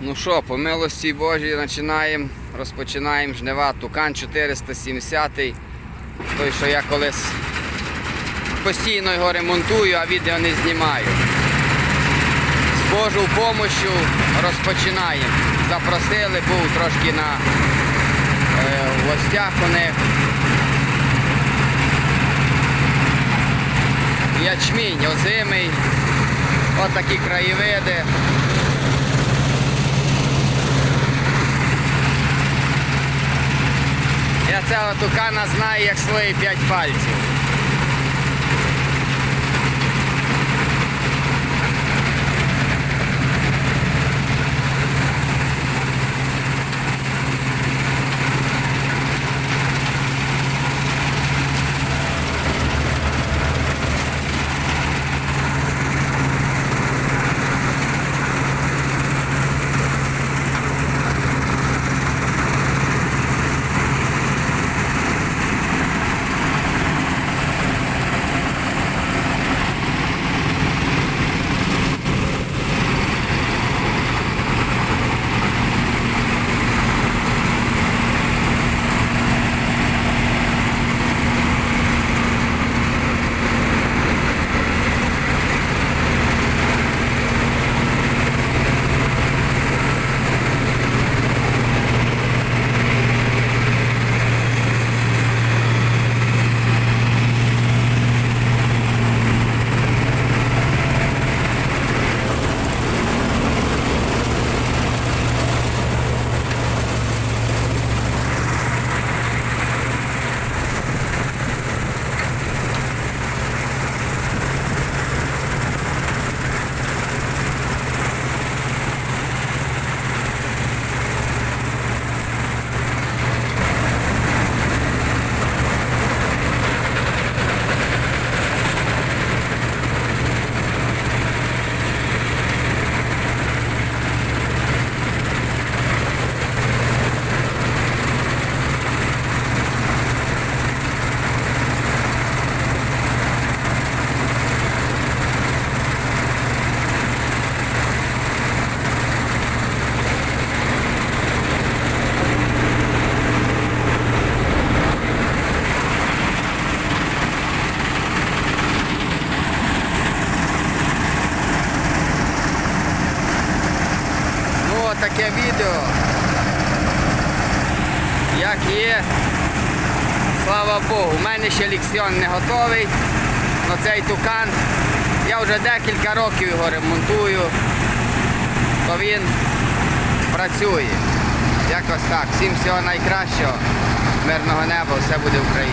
Ну що, по милості Божій починаємо, розпочинаємо жнива. Тукан 470. Той, що я колись постійно його ремонтую, а відео не знімаю. З Божою помощю розпочинаємо. Запросили, був трошки на е, гостях у них. Ячмінь озимий. Ось такі краєвиди. Я цього тукана знаю як свої п'ять пальців. Таке відео. Як є. Слава Богу, у мене ще ліксіон не готовий. Но цей тукан. Я вже декілька років його ремонтую. То він працює. Якось так. Всім всього найкращого. Мирного неба, все буде Україна.